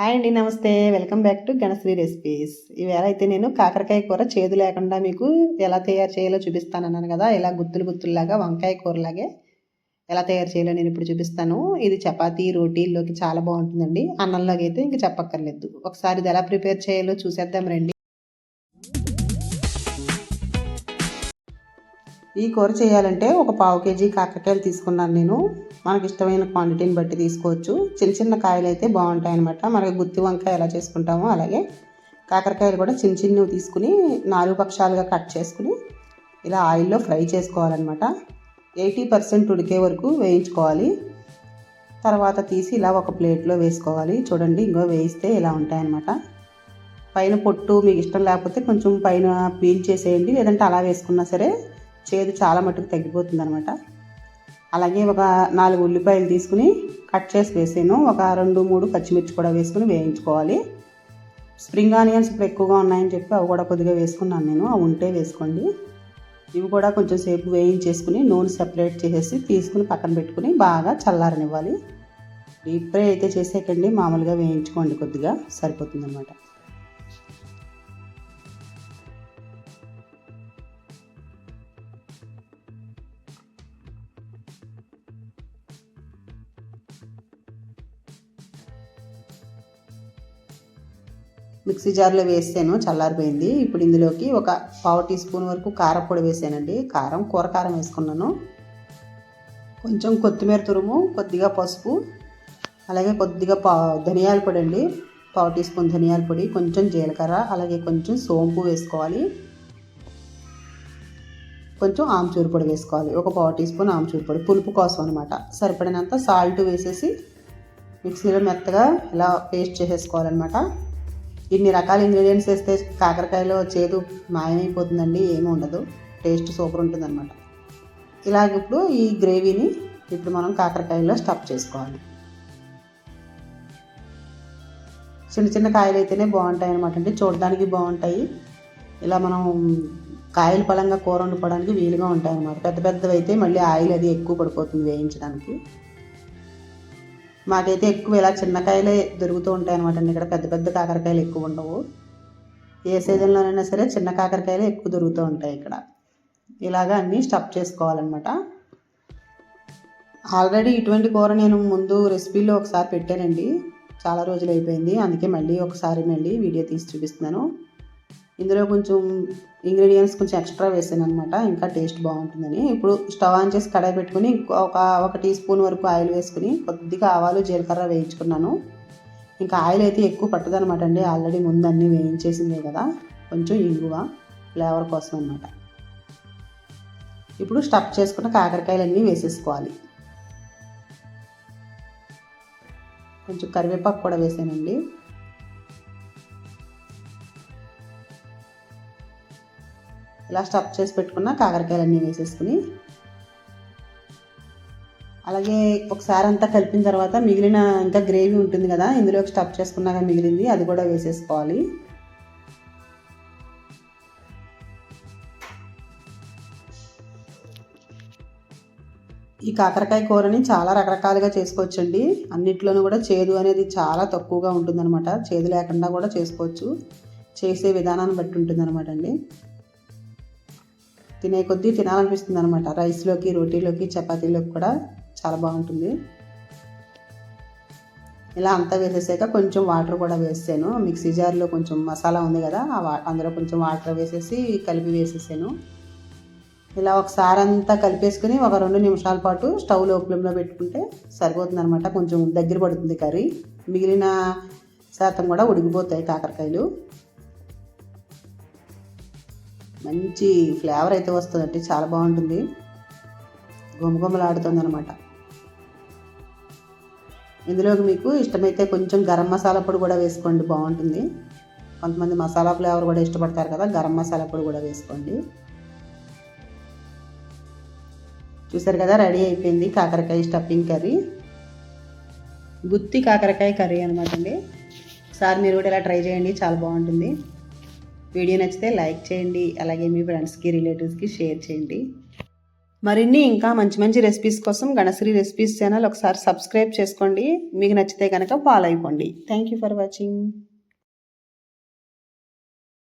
Hi అండి నమస్తే. Welcome back to Ganasri recipes. ఈవేళ అయితే నేను కాకరకాయ కూర చేదు లేకుండా మీకు ఎలా తయారు చేయాలో చూపిస్తానన్నాను కదా. ఇలా గుత్తులు గుత్తుల్లాగా వంకాయ కూరలాగే ఎలా తయారు చేయాలో నేను ఇప్పుడు చూపిస్తాను. ఇది చపాతీ రోటీల్లోకి చాలా బాగుంటుందండి. అన్నంలోకి అయితే ఇంక చెప్పక్కర్లేదు. ఒకసారి ఇది ఎలా ప్రిపేర్ చేయాలో చూసేద్దాం రండి. ఈ కూర చేయాలంటే ఒక పావు కేజీ కాకరకాయలు తీసుకున్నాను నేను. మనకి ఇష్టమైన క్వాంటిటీని బట్టి తీసుకోవచ్చు. చిన్న చిన్న కాయలు అయితే బాగుంటాయి అనమాట మనకి గుత్తి వంకాయ ఎలా చేసుకుంటామో అలాగే. కాకరకాయలు కూడా చిన్న చిన్నవి తీసుకుని నాలుగు పక్షాలుగా కట్ చేసుకుని ఇలా ఆయిల్లో ఫ్రై చేసుకోవాలన్నమాట. ఎయిటీ పర్సెంట్ ఉడికే వరకు వేయించుకోవాలి. తర్వాత తీసి ఇలా ఒక ప్లేట్లో వేసుకోవాలి. చూడండి ఇంకో వేయిస్తే ఇలా ఉంటాయన్నమాట. పైన పొట్టు మీకు ఇష్టం లేకపోతే కొంచెం పైన పీల్ చేసేయండి లేదంటే అలా వేసుకున్నా సరే చేదు చాలా మటుకు తగ్గిపోతుంది అనమాట అలాగే ఒక నాలుగు ఉల్లిపాయలు తీసుకుని కట్ చేసి వేసాను. ఒక రెండు మూడు పచ్చిమిర్చి కూడా వేసుకుని వేయించుకోవాలి. స్ప్రింగ్ ఆనియన్స్ ఇప్పుడు ఎక్కువగా ఉన్నాయని చెప్పి అవి కూడా కొద్దిగా వేసుకున్నాను నేను. అవి ఉంటే వేసుకోండి. ఇవి కూడా కొంచెం సేపు వేయించేసుకుని నూనె సెపరేట్ చేసేసి తీసుకుని పక్కన పెట్టుకుని బాగా చల్లారనివ్వాలి. డీప్ ఫ్రై అయితే చేసేకండి మామూలుగా వేయించుకోండి కొద్దిగా సరిపోతుంది మిక్సీ జార్లో వేసాను చల్లారిపోయింది. ఇప్పుడు ఇందులోకి ఒక పావు టీ స్పూన్ వరకు కారపొడి వేసానండి. కారం కూర కారం వేసుకున్నాను. కొంచెం కొత్తిమీర తురుము కొద్దిగా పసుపు అలాగే కొద్దిగా పా ధనియాల పొడి అండి. పావు టీ స్పూన్ ధనియాల పొడి కొంచెం జీలకర్ర అలాగే కొంచెం సోంపు వేసుకోవాలి. కొంచెం ఆమ్చూరు పొడి వేసుకోవాలి. ఒక పావు టీ స్పూన్ ఆమ్చూరు పొడి పులుపు కోసం అనమాట సరిపడినంత సాల్ట్ వేసేసి మిక్సీలో మెత్తగా ఇలా పేస్ట్ చేసేసుకోవాలన్నమాట. ఇన్ని రకాల ఇంగ్రీడియంట్స్ వేస్తే కాకరకాయలో చేదు మాయమైపోతుందండి ఏమీ ఉండదు. టేస్ట్ సూపర్ ఉంటుందన్నమాట. ఇలాగ ఇప్పుడు ఈ గ్రేవీని ఇప్పుడు మనం కాకరకాయలో స్టఫ్ చేసుకోవాలి. చిన్న చిన్న కాయలు అయితేనే బాగుంటాయి అనమాట అంటే చూడడానికి బాగుంటాయి. ఇలా మనం కాయలు పలంగా కూర వండుకోవడానికి వీలుగా ఉంటాయి అన్నమాట పెద్ద పెద్దవి అయితే మళ్ళీ ఆయిల్ అది ఎక్కువ పడిపోతుంది వేయించడానికి. మాకైతే ఎక్కువ ఇలా చిన్న కాయలే దొరుకుతూ ఉంటాయి అనమాట అండి. ఇక్కడ పెద్ద పెద్ద కాకరకాయలు ఎక్కువ ఉండవు. ఏ సీజన్లోనైనా సరే చిన్న కాకరకాయలు ఎక్కువ దొరుకుతూ ఉంటాయి ఇక్కడ. ఇలాగా అన్నీ స్టఫ్ చేసుకోవాలన్నమాట. ఆల్రెడీ ఇటువంటి కూర నేను ముందు రెసిపీలో ఒకసారి పెట్టానండి. చాలా రోజులు అయిపోయింది. అందుకే మళ్ళీ ఒకసారి మళ్ళీ వీడియో తీసి చూపిస్తున్నాను. ఇందులో కొంచెం ఇంగ్రీడియంట్స్ కొంచెం ఎక్స్ట్రా వేసాను అనమాట ఇంకా టేస్ట్ బాగుంటుందని. ఇప్పుడు స్టవ్ ఆన్ చేసి కడాయి పెట్టుకుని ఒక ఒక టీ స్పూన్ వరకు ఆయిల్ వేసుకుని కొద్దిగా ఆవాలు జీలకర్ర వేయించుకున్నాను. ఇంకా ఆయిల్ అయితే ఎక్కువ పట్టదనమాట అండి. ఆల్రెడీ ముందు అన్నీ వేయించేసిందే కదా. కొంచెం ఇంగువ ఫ్లేవర్ కోసం అనమాట ఇప్పుడు స్టఫ్ చేసుకున్న కాకరకాయలన్నీ వేసేసుకోవాలి. కొంచెం కరివేపాకు కూడా వేసానండి. ఇలా స్టఫ్ చేసి పెట్టుకున్న కాకరకాయలన్నీ వేసేసుకుని. అలాగే ఒకసారి అంతా కలిపిన తర్వాత మిగిలిన ఇంకా గ్రేవీ ఉంటుంది కదా ఇందులో స్టఫ్ చేసుకున్నాక మిగిలింది అది కూడా వేసేసుకోవాలి. ఈ కాకరకాయ కూరని చాలా రకరకాలుగా చేసుకోవచ్చండి. అన్నిట్లోనూ కూడా చేదు అనేది చాలా తక్కువగా ఉంటుందన్నమాట. చేదు లేకుండా కూడా చేసుకోవచ్చు. చేసే విధానాన్ని బట్టి ఉంటుందన్నమాట అండి. తినే కొద్దీ తినాలనిపిస్తుంది అనమాట రైస్లోకి రోటీలోకి చపాతీలోకి కూడా చాలా బాగుంటుంది. ఇలా అంతా వేసేసాక కొంచెం వాటర్ కూడా వేసాను మిక్సీ జార్లో కొంచెం మసాలా ఉంది కదా ఆ అందులో కొంచెం వాటర్ వేసేసి కలిపి వేసేసాను. ఇలా ఒకసారి అంతా కలిపేసుకుని ఒక రెండు నిమిషాల పాటు స్టవ్లో ఫ్లేమ్లో పెట్టుకుంటే సరిపోతుంది అనమాట కొంచెం దగ్గర పడుతుంది కర్రీ. మిగిలిన శాతం కూడా ఉడికిపోతాయి కాకరకాయలు. మంచి ఫ్లేవర్ అయితే వస్తుందండి చాలా బాగుంటుంది. గుమగుమలాడుతుంది అనమాట ఇందులోకి మీకు ఇష్టమైతే కొంచెం గరం మసాలా పొడి కూడా వేసుకోండి బాగుంటుంది. కొంతమంది మసాలా ఫ్లేవర్ కూడా ఇష్టపడతారు కదా గరం మసాలా పొడి కూడా వేసుకోండి. చూసారు కదా రెడీ అయిపోయింది కాకరకాయ స్టఫింగ్ కర్రీ. గుత్తి కాకరకాయ కర్రీ అనమాట అండి. ఒకసారి మీరు కూడా ఇలా ట్రై చేయండి చాలా బాగుంటుంది. వీడియో నచ్చితే లైక్ చేయండి అలాగే మీ ఫ్రెండ్స్కి రిలేటివ్స్కి షేర్ చేయండి. మరిన్ని ఇంకా మంచి మంచి రెసిపీస్ కోసం గణశ్రీ రెసిపీస్ ఛానల్ ఒకసారి సబ్స్క్రైబ్ చేసుకోండి. మీకు నచ్చితే కనుక ఫాలో అయిపోండి. Thank you for watching